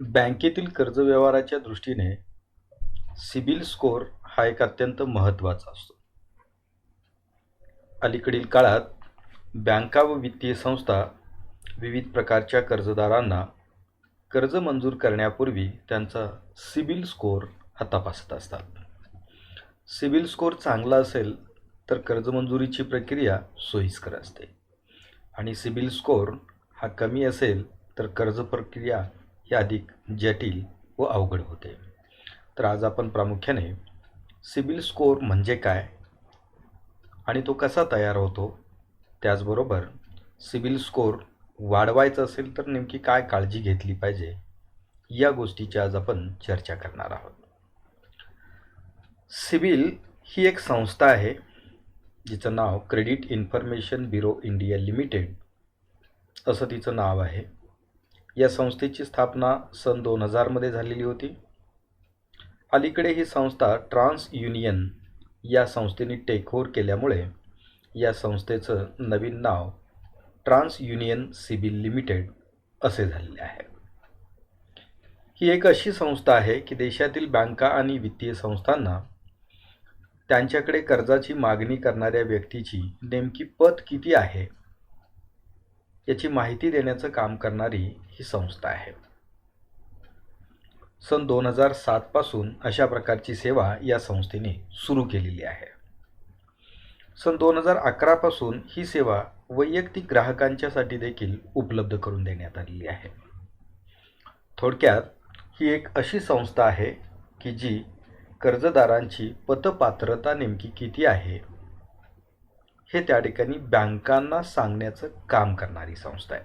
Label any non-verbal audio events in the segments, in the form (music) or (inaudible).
बँकेतील कर्ज व्यवहाराच्या दृष्टीने सिबिल स्कोअर हा एक अत्यंत महत्त्वाचा असतो. अलीकडील काळात बँका व वित्तीय संस्था विविध प्रकारच्या कर्जदारांना कर्ज मंजूर करण्यापूर्वी त्यांचा सिबिल स्कोअर हा तपासत असतात. सिबिल स्कोअर चांगला असेल तर कर्ज मंजुरीची प्रक्रिया सोयीस्कर असते. आणि सिबिल स्कोअर हा कमी असेल तर कर्ज प्रक्रिया हे अधिक जटिल व अवघड होते. तर आज आपण प्रामुख्याने सिबिल स्कोअर म्हणजे काय आणि तो कसा तयार होतो? त्याचबरोबर सिबिल स्कोअर वाढवायचा असेल तर नेमकी काय काळजी घेतली पाहिजे? या गोष्टीची आज आपण चर्चा करणार आहोत. सिबिल ही एक संस्था आहे जिचं नाव credit information bureau India limited असं तिचं नाव आहे. या संस्थेची स्थापना सन दोन हजारमध्ये झालेली होती. अलीकडे ही संस्था ट्रान्स युनियन या संस्थेने टेकओव्हर केल्यामुळे या संस्थेचं नवीन नाव ट्रान्स युनियन सिबिल लिमिटेड असे झालेले आहे. ही एक अशी संस्था आहे की देशातील बँका आणि वित्तीय संस्थांना त्यांच्याकडे कर्जाची मागणी करणाऱ्या व्यक्तीची नेमकी पत किती आहे याची माहिती देण्याचं काम करणारी ही संस्था आहे. सन दोन हजार सातपासून अशा प्रकारची सेवा या संस्थेने सुरू केलेली आहे. सन दोन हजार अकरापासून ही सेवा वैयक्तिक ग्राहकांच्यासाठी देखील उपलब्ध करून देण्यात आलेली आहे. थोडक्यात ही एक अशी संस्था आहे की जी कर्जदारांची पतपात्रता नेमकी किती आहे हे त्या ठिकाणी बँकांना सांगण्याचं काम करणारी संस्था आहे.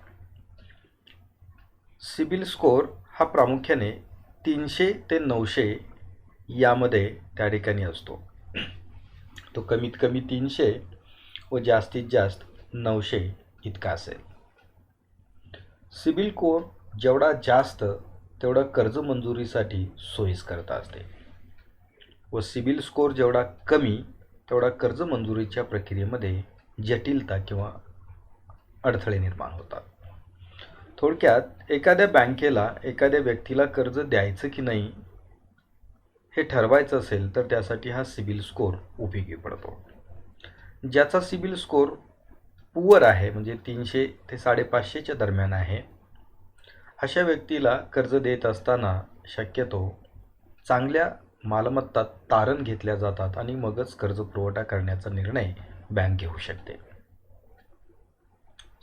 सिबिल स्कोअर हा प्रामुख्याने तीनशे ते नऊशे यामध्ये त्या ठिकाणी असतो. तो कमीत कमी तीनशे व जास्तीत जास्त नऊशे इतका असेल. सिबिल कोर जेवढा जास्त तेवढा कर्ज मंजुरीसाठी सोयीस्करता असते. व सिबिल स्कोअर जेवढा कमी तेवढा कर्ज मंजुरीच्या प्रक्रियेमध्ये जटिलता किंवा अडथळे निर्माण होतात. थोडक्यात एखाद्या बँकेला एखाद्या व्यक्तीला कर्ज द्यायचं की नाही हे ठरवायचं असेल तर त्यासाठी हा सिबिल स्कोअर उपयोगी पडतो. ज्याचा सिबिल स्कोअर पुअर आहे म्हणजे तीनशे ते साडेपाचशेच्या दरम्यान आहे अशा व्यक्तीला कर्ज देत असताना शक्यतो चांगल्या मालमत्ता तारण घेतल्या जातात आणि मगच कर्ज पुरवठा करण्याचा निर्णय बँक घेऊ शकते.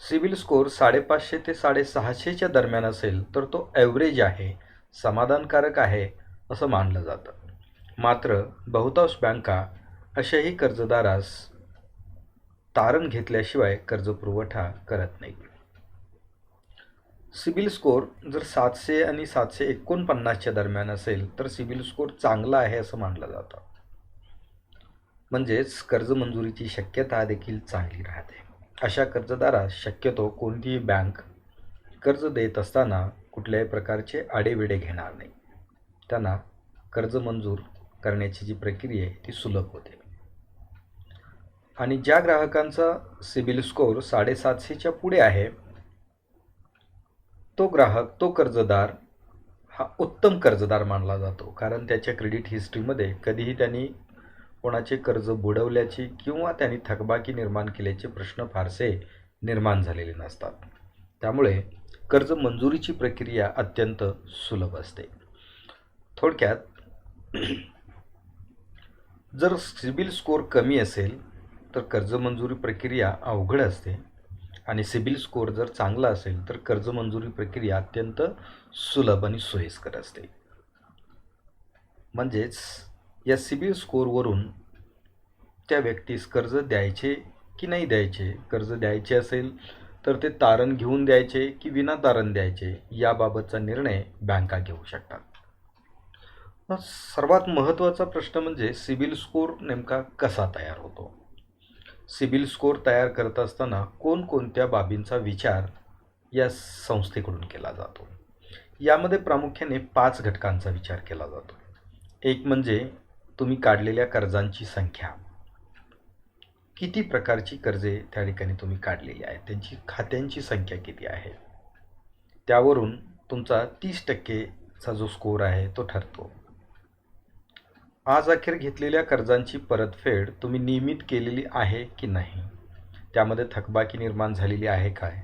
सिबिल स्कोअर साडेपाचशे ते साडेसहाशेच्या दरम्यान असेल तर तो ॲव्हरेज आहे समाधानकारक आहे असं मानलं जातं. मात्र बहुतांश बँका अशाही कर्जदारास तारण घेतल्याशिवाय कर्ज पुरवठा करत नाहीत. सिबिल स्कोअर जर सातशे आणि सातशे एकोणपन्नासच्या दरम्यान असेल तर सिबिल स्कोअर चांगला आहे असं मानलं जातं. म्हणजेच कर्ज मंजुरीची शक्यता देखील चांगली राहते. अशा कर्जदारास शक्यतो कोणतीही बँक कर्ज देत असताना कुठल्याही प्रकारचे आडेविडे घेणार नाही. त्यांना कर्ज मंजूर करण्याची जी प्रक्रिया आहे ती सुलभ होते. आणि ज्या ग्राहकांचा सिबिल स्कोअर साडेसातशेच्या पुढे आहे तो ग्राहक तो कर्जदार हा उत्तम कर्जदार मानला जातो. कारण त्याच्या क्रेडिट हिस्ट्रीमध्ये कधीही त्यांनी कोणाचे कर्ज बुडवल्याचे किंवा त्यांनी थकबाकी निर्माण केल्याचे प्रश्न फारसे निर्माण झालेले नसतात. त्यामुळे कर्ज मंजुरीची प्रक्रिया अत्यंत सुलभ असते. थोडक्यात जर सिबिल स्कोअर कमी असेल तर कर्ज मंजुरी प्रक्रिया अवघड असते. आणि सिबिल स्कोअर जर चांगला असेल तर कर्ज मंजुरी प्रक्रिया अत्यंत सुलभ आणि सोयीस्कर असते. म्हणजेच या सिबिल स्कोअरवरून त्या व्यक्तीस कर्ज द्यायचे की नाही द्यायचे? कर्ज द्यायचे असेल तर ते तारण घेऊन द्यायचे की विना तारण द्यायचे? याबाबतचा निर्णय बँका घेऊ शकतात. सर्वात महत्त्वाचा प्रश्न म्हणजे सिबिल स्कोअर नेमका कसा तयार होतो? सिबिल स्कोअर तयार करत असताना कोणकोणत्या बाबींचा विचार या संस्थेकडून केला जातो? यामध्ये प्रामुख्याने पाच घटकांचा विचार केला जातो. एक म्हणजे तुम्ही काढलेल्या कर्जांची संख्या. किती प्रकारची कर्जे त्या ठिकाणी तुम्ही काढलेली आहेत? त्यांची खात्यांची संख्या किती आहे? त्यावरून तुमचा तीस टक्केचा जो स्कोअर आहे तो ठरतो. आज अखेर घेतलेल्या कर्जांची परतफेड तुम्ही नियमित केलेली आहे की नाही? त्यामध्ये थकबाकी निर्माण झालेली आहे काय?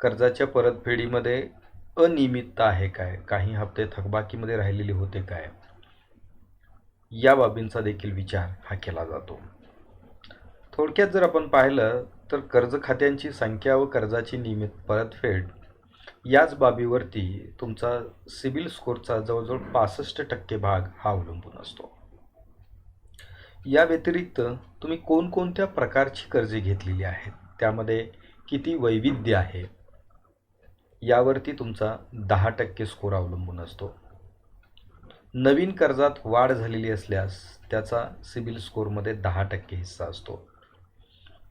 कर्जाच्या परतफेडीमध्ये अनियमितता आहे काय? काही हप्ते थकबाकीमध्ये राहिलेले होते काय? या बाबींचा देखील विचार हा केला जातो. थोडक्यात जर आपण पाहिलं तर कर्ज खात्यांची संख्या व कर्जाची नियमित परतफेड याच बाबीवरती तुमचा सिबिल स्कोरचा जवळजवळ पासष्ट टक्के भाग हा अवलंबून असतो. या व्यतिरिक्त तुम्ही कोणकोणत्या प्रकारची कर्जे घेतलेली आहेत? त्यामध्ये किती वैविध्य आहे? यावरती तुमचा दहा टक्के स्कोर अवलंबून असतो. नवीन कर्जात वाढ झालेली असल्यास त्याचा सिबिल स्कोरमध्ये दहा टक्के हिस्सा असतो.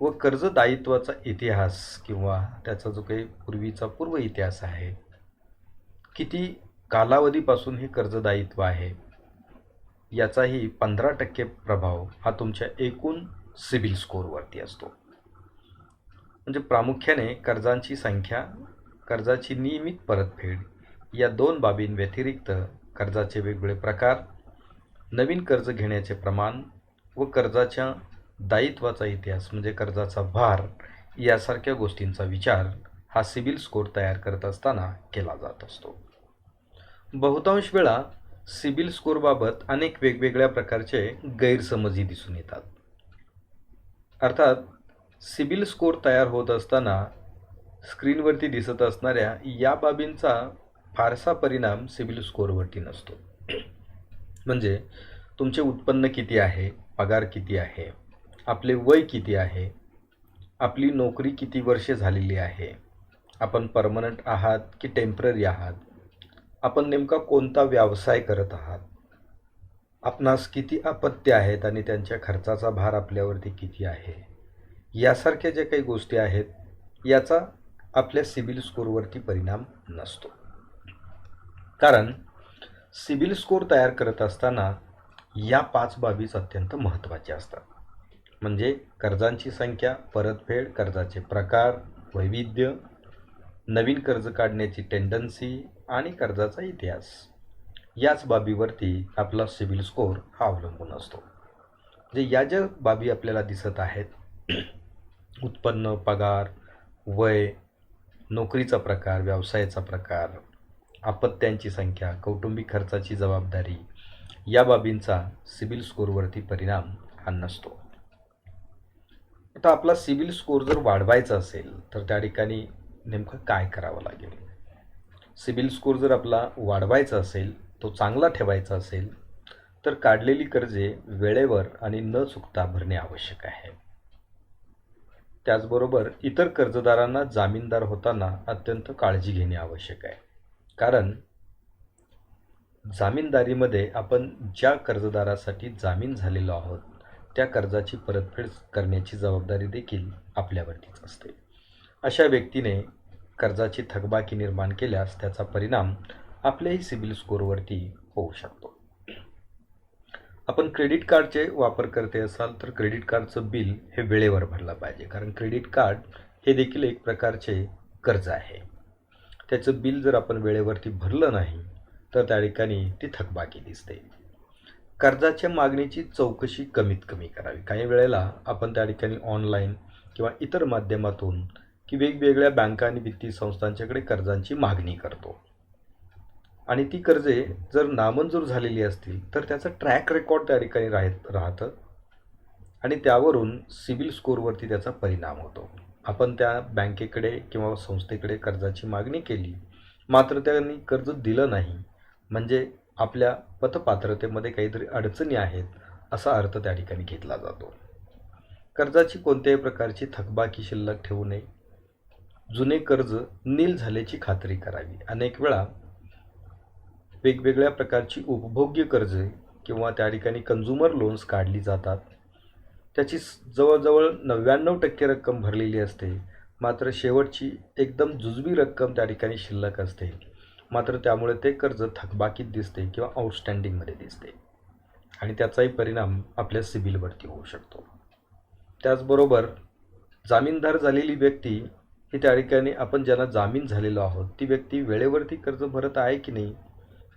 व कर्जदायित्वाचा इतिहास किंवा त्याचा जो काही पूर्वीचा पूर्व इतिहास आहे किती कालावधीपासून हे कर्जदायित्व आहे याचाही पंधरा टक्के प्रभाव हा तुमच्या एकूण सिबिल स्कोअरवरती असतो. म्हणजे प्रामुख्याने कर्जांची संख्या कर्जाची नियमित परतफेड या दोन बाबींव्यतिरिक्त कर्जाचे वेगवेगळे प्रकार नवीन कर्ज घेण्याचे प्रमाण व कर्जाच्या दायित्वाचा इतिहास म्हणजे कर्जाचा भार यासारख्या गोष्टींचा विचार हा सिबिल स्कोर तयार करत असताना केला जात असतो. बहुतांश वेळा सिबिल स्कोरबाबत अनेक वेगवेगळ्या प्रकारचे गैरसमजही दिसून येतात. अर्थात सिबिल स्कोर तयार होत असताना स्क्रीनवरती दिसत असणाऱ्या या बाबींचा फारसा परिणाम सिबिल स्कोरवरती नसतो. म्हणजे तुमचे उत्पन्न किती आहे पगार किती आहे आपले वय किती आहे? आपली नोकरी किती वर्षे झालेली आहे? आपण परमनंट आहात की टेंपररी आहात? आपण नेमका कोणता व्यवसाय करत आहात? आपणास किती अपत्य आहेत आणि त्यांच्या खर्चाचा भार आपल्यावरती किती आहे? यासारख्या ज्या काही गोष्टी आहेत याचा आपल्या सिबिल स्कोरवरती परिणाम नसतो. कारण सिबिल स्कोर तयार करत असताना या पाच बाबीच अत्यंत महत्त्वाच्या असतात. म्हणजे कर्जांची संख्या परतफेड कर्जाचे प्रकार वैविध्य नवीन कर्ज काढण्याची टेंडन्सी आणि कर्जाचा इतिहास. याच बाबीवरती आपला सिबिल स्कोअर हा अवलंबून असतो. म्हणजे या ज्या बाबी आपल्याला दिसत आहेत (clears throat) उत्पन्न पगार वय नोकरीचा प्रकार व्यवसायाचा प्रकार आपत्त्यांची संख्या कौटुंबिक खर्चाची जबाबदारी या बाबींचा सिबिल स्कोरवरती परिणाम हा नसतो. आता आपला सिबिल स्कोर जर वाढवायचा असेल तर त्या ठिकाणी नेमकं काय करावं लागेल? सिबिल स्कोर जर आपला वाढवायचा असेल तो चांगला ठेवायचा असेल तर काढलेली कर्जे वेळेवर आणि न चुकता भरणे आवश्यक आहे. त्याचबरोबर इतर कर्जदारांना जामीनदार होताना अत्यंत काळजी घेणे आवश्यक आहे. कारण जामीनदारीमध्ये आपण ज्या कर्जदारासाठी जामीन झालेलो आहोत त्या कर्जाची परतफेड करण्याची जबाबदारी देखील आपल्यावरतीच असते. अशा व्यक्तीने कर्जाची थकबाकी निर्माण केल्यास त्याचा परिणाम आपल्याही सिबिल स्कोरवरती होऊ शकतो. आपण क्रेडिट कार्डचे वापर करते असाल तर क्रेडिट कार्डचं बिल हे वेळेवर भरलं पाहिजे. कारण क्रेडिट कार्ड हे देखील एक प्रकारचे कर्ज आहे. त्याचं बिल जर आपण वेळेवरती भरलं नाही तर त्या ठिकाणी ती थकबाकी दिसते. कर्जाच्या मागणीची चौकशी कमीत कमी करावी. काही वेळेला आपण त्या ठिकाणी ऑनलाईन किंवा इतर माध्यमातून की वेगवेगळ्या बँका आणि वित्तीय संस्थांच्याकडे कर्जांची मागणी करतो. आणि ती कर्जे जर नामंजूर झालेली असतील तर त्याचं ट्रॅक रेकॉर्ड त्या ठिकाणी राहत राहतं. आणि त्यावरून सिबिल स्कोअरवरती त्याचा परिणाम होतो. आपण त्या बँकेकडे किंवा संस्थेकडे कर्जाची मागणी केली मात्र त्यांनी कर्ज दिलं नाही. म्हणजे आपल्या पतपात्रतेमध्ये काहीतरी अडचणी आहेत असा अर्थ त्या ठिकाणी घेतला जातो. कर्जाची कोणत्याही प्रकारची थकबाकी शिल्लक ठेवू नये. जुने कर्ज नील झाल्याची खात्री करावी. अनेक वेळा वेगवेगळ्या प्रकारची उपभोग्य कर्जे किंवा त्या ठिकाणी कन्झ्युमर लोन्स काढली जातात. त्याची जवळजवळ नव्याण्णव टक्के रक्कम भरलेली असते. मात्र शेवटची एकदम जुजबी रक्कम त्या ठिकाणी शिल्लक असते. मात्र त्यामुळे ते कर्ज थकबाकीत दिसते किंवा आउटस्टँडिंगमध्ये दिसते. आणि त्याचाही परिणाम आपल्या सिबिलवरती होऊ शकतो. त्याचबरोबर जामीनदार झालेली व्यक्ती ही त्या ठिकाणी आपण ज्यांना जामीन झालेलो आहोत ती व्यक्ती वेळेवरती कर्ज भरत आहे की नाही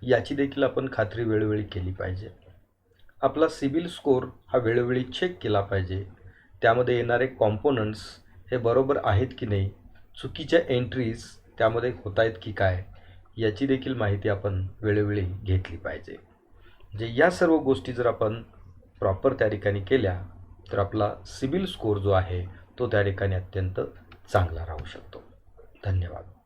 याची देखील आपण खात्री वेळोवेळी केली पाहिजे. आपला सिबिल स्कोअर हा वेळोवेळी चेक केला पाहिजे. त्यामध्ये येणारे कॉम्पोनंट्स हे बरोबर आहेत की नाही चुकीच्या एंट्रीज त्यामध्ये होत आहेत की काय याची देखील माहिती आपण वेळोवेळी घेतली पाहिजे. म्हणजे या सर्व गोष्टी जर आपण प्रॉपर त्या ठिकाणी केल्या तर आपला सिबिल स्कोअर जो आहे तो त्या ठिकाणी अत्यंत चांगला राहू शकतो. धन्यवाद.